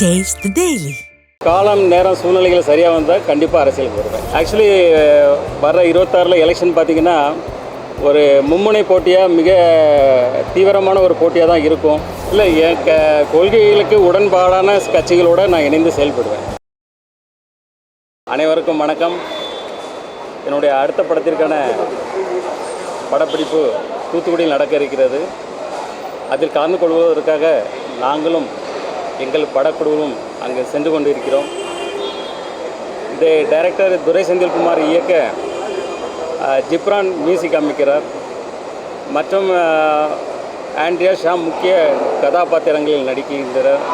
Taste daily காலம் நேரம் சூழ்நிலைகள் சரியாக வந்தால் கண்டிப்பாக அரசியலுக்கு வருவேன். ஆக்சுவலி வர்ற இருபத்தாறில் எலெக்ஷன் பார்த்தீங்கன்னா ஒரு மும்முனை போட்டியாக மிக தீவிரமான ஒரு போட்டியாக தான் இருக்கும். இல்லை என் க கொள்கைகளுக்கு உடன்பாடான கட்சிகளோடு நான் இணைந்து செயல்படுவேன். அனைவருக்கும் வணக்கம். என்னுடைய அடுத்த படத்திற்கான படப்பிடிப்பு தூத்துக்குடியில் நடக்க இருக்கிறது. அதில் கலந்து கொள்வதற்காக நாங்களும் எங்கள் படக்குழுவும் அங்கே சென்று கொண்டிருக்கிறோம். இதை டைரக்டர் துரை செந்தில்குமார் இயக்க ஜிப்ரான் மியூசிக் அமைக்கிறார். மற்றும் ஆண்ட்ரியா ஷா முக்கிய கதாபாத்திரங்களில் நடிக்கின்றார்.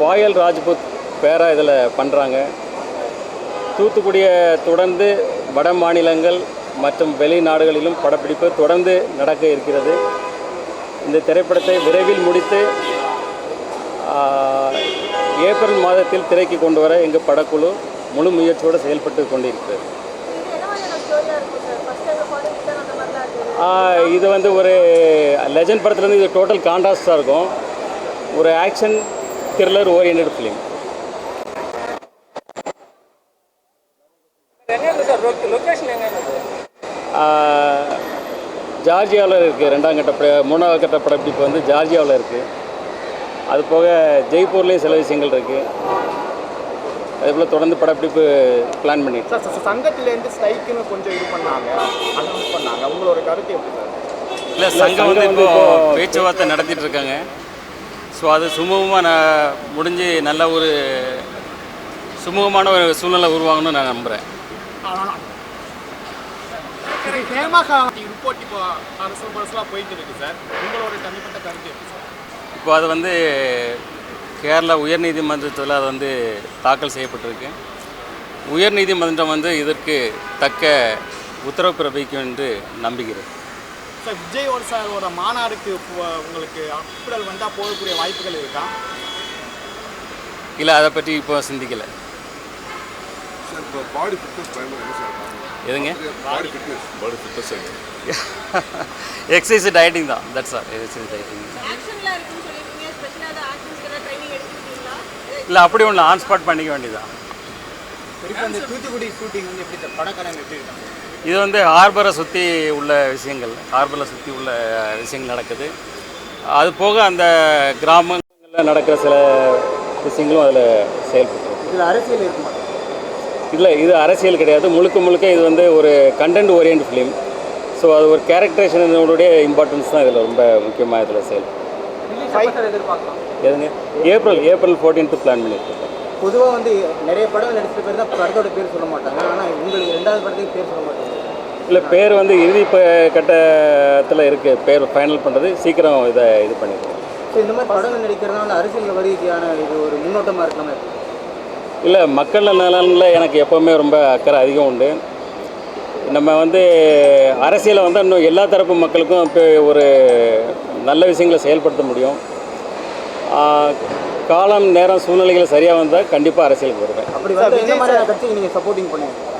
பாயல் ராஜ்புத் பேரா இதில் பண்ணுறாங்க தூத்துக்குடியை தொடர்ந்து வட மாநிலங்கள் மற்றும் வெளிநாடுகளிலும் படப்பிடிப்பு தொடர்ந்து நடக்க இருக்கிறது. இந்த திரைப்படத்தை விரைவில் முடித்து ஏப்ரல் மாதத்தில் திரைக்கு கொண்டு வர எங்கள் படக்குழு முழு முயற்சியோடு செயல்பட்டு கொண்டிருக்கிறது. இது வந்து ஒரு லெஜண்ட் படத்துலேருந்து இது டோட்டல் கான்ட்ராஸ்டாக இருக்கும். ஒரு ஆக்ஷன் த்ரில்லர் ஓரியன்ட் ஃபிலிம் ஜார்ஜியாவில் இருக்குது ரெண்டாம் கட்ட பட மூணாவது கட்ட படப்பிடிப்பு வந்து ஜார்ஜியாவில் இருக்குது அது போக ஜெய்ப்பூர்லேயும் சில விஷயங்கள் இருக்குது அதே போல் தொடர்ந்து படப்பிடிப்பு பிளான் பண்ணிட்டு சார் சங்கத்திலேருந்து ஸ்ட்ரைக்குன்னு கொஞ்சம் இது பண்ணாங்க. அனௌன்ஸ் பண்ணாங்க. உங்களோட கருத்து எப்படி சார்? இல்லை சங்கம் வந்து இப்போ பேச்சுவார்த்தை நடத்திட்டு இருக்காங்க. ஸோ அது சுமூகமாக நான் முடிஞ்சு நல்ல ஒரு சுமூகமான ஒரு சூழ்நிலை உருவாகணும்னு நான் நம்புகிறேன் ஹேமா ரிப்போர்ட் இப்போ அரசு பரசலாக போயிட்டு இருக்கு சார். உங்களோட தனிப்பட்ட கருத்து எப்படி சார்? இப்போ அது வந்து கேரளா உயர்நீதிமன்றத்தில் அது வந்து தாக்கல் செய்யப்பட்டிருக்கு. உயர்நீதிமன்றம் வந்து இதற்கு தக்க உத்தரவு பிறப்பிக்கும் என்று நம்புகிறேன். சார் விஜயோட சாரோட மாநாடுக்கு உங்களுக்கு அப்புறல் வந்தால் போகக்கூடிய வாய்ப்புகள் இருக்கா? இல்லை அதை பற்றி இப்போ சிந்திக்கலை. சார் இப்போ பாடி ஃபிட்னஸ் என்ன சார் எதுங்க? Body fitness body fitness exercise dieting தான். தட்ஸ் ஆர் எக்ஸசைஸ் டயட்டிங் இல்லை அப்படி ஒன்று ஆன் ஸ்பாட் பண்ணிக்க வேண்டியதான் இது வந்து ஹார்பரை சுற்றி உள்ள விஷயங்கள். ஹார்பரை சுற்றி உள்ள விஷயங்கள் நடக்குது. அது போக அந்த கிராமங்களில் நடக்கிற சில விஷயங்களும் அதில் செயல்பட்டு இதில் அரசியல் இருக்க மாட்டேன் இல்லை இது அரசியல் கிடையாது. முழுக்க முழுக்க இது வந்து ஒரு கண்டென்ட் ஓரியன்ட் ஃபிலிம் ஸோ அது ஒரு கேரக்டரேஷனுடைய இம்பார்ட்டன்ஸ் தான் இதில் ரொம்ப முக்கியமாக இதில் செயல். எதுங்க? ஏப்ரல் ஏப்ரல் ஃபோர்டீன்த்து பிளான் பண்ணியிருக்கோம் பொதுவாக வந்து நிறைய படம் நடிச்ச பேர் தான் படத்தோட பேர் சொல்ல மாட்டாங்க. ஆனால் உங்களுக்கு ரெண்டாவது படத்துக்கு பேர் சொல்ல மாட்டாங்க. இல்லை பேர் வந்து இறுதி கட்டத்தில் இருக்குது பேர் ஃபைனல் பண்ணுறது சீக்கிரம் இதை இது பண்ணிடுவோம் ஸோ இந்த மாதிரி படங்கள் நடிக்கிறதுனால அரசியல் வருகைக்கான இது ஒரு முன்னோட்டமாக இருக்கலாமே. இல்லை மக்கள் நலனில் எனக்கு எப்போவுமே ரொம்ப அக்கறை அதிகம் உண்டு. நம்ம வந்து அரசியலை வந்து இன்னும் எல்லா தரப்பு மக்களுக்கும் இப்போ ஒரு நல்ல விஷயங்களை செயல்படுத்த முடியும். காலம் நேரம் சூழ்நிலைகள் சரியாக வந்தால் கண்டிப்பாக அரசியலுக்கு வருவேன். அப்படி வந்து கட்சிக்கு நீங்கள் சப்போர்ட்டிங் பண்ணுவீங்க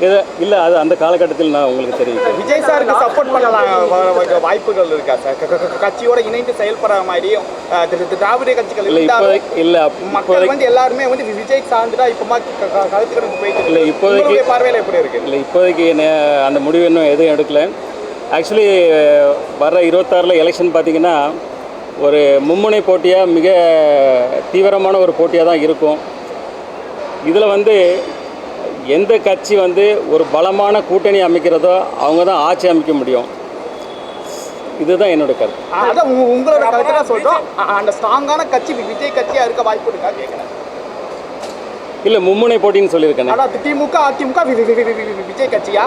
இதை இல்லை அது அந்த காலகட்டத்தில் நான் உங்களுக்கு தெரிவிக்கிறேன். விஜய் சாருக்கு சப்போர்ட் பண்ணலாம் வாய்ப்புகள் இருக்கா சார்? கட்சியோட இணைந்து செயல்படுற தி- திராவிட கட்சிகள் இல்லை இல்லை மக்கள் வந்து எல்லாருமே வந்து விஜய் சார்ந்துட்டா இப்போ கருத்துக்களுக்கு போயிட்டு இல்லை. இப்போதைக்கு- பார்வையில் எப்படி இருக்கு? இல்லை இப்போதைக்கு அந்த முடிவு இன்னும் எதுவும் எடுக்கல. ஆக்சுவலி வர்ற இருபத்தாறில் எலெக்ஷன் பார்த்தீங்கன்னா ஒரு மும்முனை போட்டியாக மிக தீவிரமான ஒரு போட்டியாக தான் இருக்கும். இதில் வந்து எந்த கட்சி வந்து ஒரு பலமான கூட்டணி அமைக்கிறதோ அவங்க தான் ஆட்சி அமைக்க முடியும். இதுதான் என்னோட கருத்து. அதான் உங்க- உங்களோட கருத்து தான் சொல்றோம் அ- அந்த ஸ்ட்ராங்கான கட்சி விஜய் கட்சியா இருக்க வாய்ப்பு இருக்கா? கேட்குறேன் இல்லை மும்முனை போட்டின்னு சொல்லியிருக்கேனே. திமுக அதிமுக விஜய் கட்சியா?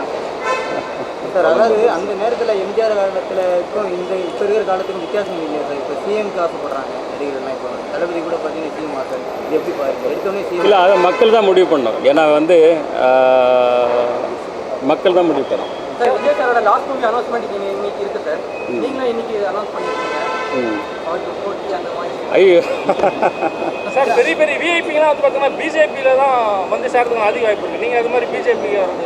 சார் அதாவது அந்த நேரத்தில் எம்ஜிஆர் காலத்துக்கும் இந்த இப்போ இருக்கிற காலத்துக்கும் வித்தியாசம் இல்லையா சார்? இப்போ சிஎம்க்கு ஆசைப்படுறாங்க நடிகர்கள்லாம் இப்போ. தளபதி கூட பார்த்தீங்கன்னா சிஎம் ஆசை இது எப்படி பாருங்க எடுத்தோடனே சிஎம் இல்லை அதை மக்கள் தான் முடிவு பண்ணணும். ஏன்னா வந்து மக்கள் தான் முடிவு பண்ணணும். சார் விஜய் சாரோட லாஸ்ட் மூவி அனௌன்ஸ்மெண்ட் இன்னைக்கு இருக்கு சார். நீங்களும் இன்னைக்கு அனௌன்ஸ் பண்ணிருக்கீங்க. ஐயோ. சார் பெரிய பெரிய விஐபிலாம் வந்து பார்த்தீங்கன்னா பிஜேபியில் தான் வந்து சேர்றதுக்கு அதிக வாய்ப்பு இருக்குது நீங்கள் அது மாதிரி பிஜேபி வந்து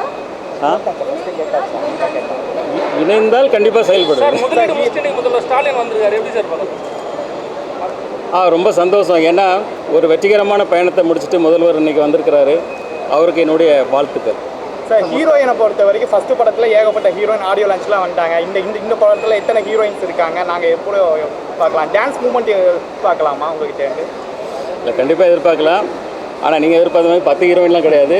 இணைந்தால் கண்டிப்பாக எப்படி பார்க்குறது ஆ ரொம்ப சந்தோஷம். ஏன்னா ஒரு வெற்றிகரமான பயணத்தை முடிச்சுட்டு முதல்வர் இன்னைக்கு வந்திருக்கிறாரு. அவருக்கு என்னுடைய வாழ்த்துக்கள். சார் ஹீரோயினை பொறுத்த வரைக்கும் ஃபர்ஸ்ட் படத்தில் ஏகப்பட்ட ஹீரோயின் ஆடியோ லான்ச்லாம் வந்துட்டாங்க. இந்த இந்த இந்த படத்தில் எத்தனை ஹீரோயின்ஸ் இருக்காங்க? நாங்கள் எப்போ பார்க்கலாம். டான்ஸ் மூமெண்ட் பார்க்கலாமா? உங்ககிட்ட இல்லை கண்டிப்பாக எதிர்பார்க்கலாம். ஆனால் நீங்கள் எதிர்பார்த்த மாதிரி பத்து ஹீரோயின்லாம் கிடையாது.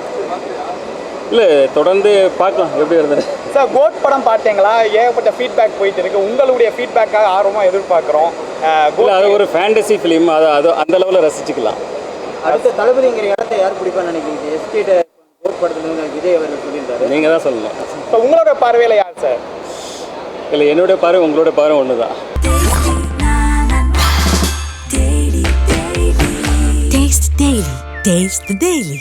இல்லை தொடர்ந்து பார்க்கலாம். எப்படி இருந்தது சார் கோட் படம் பார்த்தீங்களா? ஏகப்பட்ட ஃபீட்பேக் போயிட்டு இருக்கு. உங்களுடைய ஃபீட்பேக்காக ஆர்வமாக எதிர்பார்க்குறோம். இல்லை அது ஒரு ஃபேண்டசி ஃபிலிம் அது அது அந்த அளவில் ரசிச்சுக்கலாம். அடுத்த தளபதிங்கிற இடத்த யார் பிடிப்பான்னு நினைக்கிறீங்க? எஸ்கேட்ட கோட் படத்துல விஜய் அவர்கள் சொல்லியிருந்தாரு. நீங்கள் தான் சொல்லணும். இப்போ உங்களோட பார்வையில் யார் சார்? இல்லை என்னுடைய பார்வை உங்களோட பார்வை ஒன்று தான். Taste the Daily.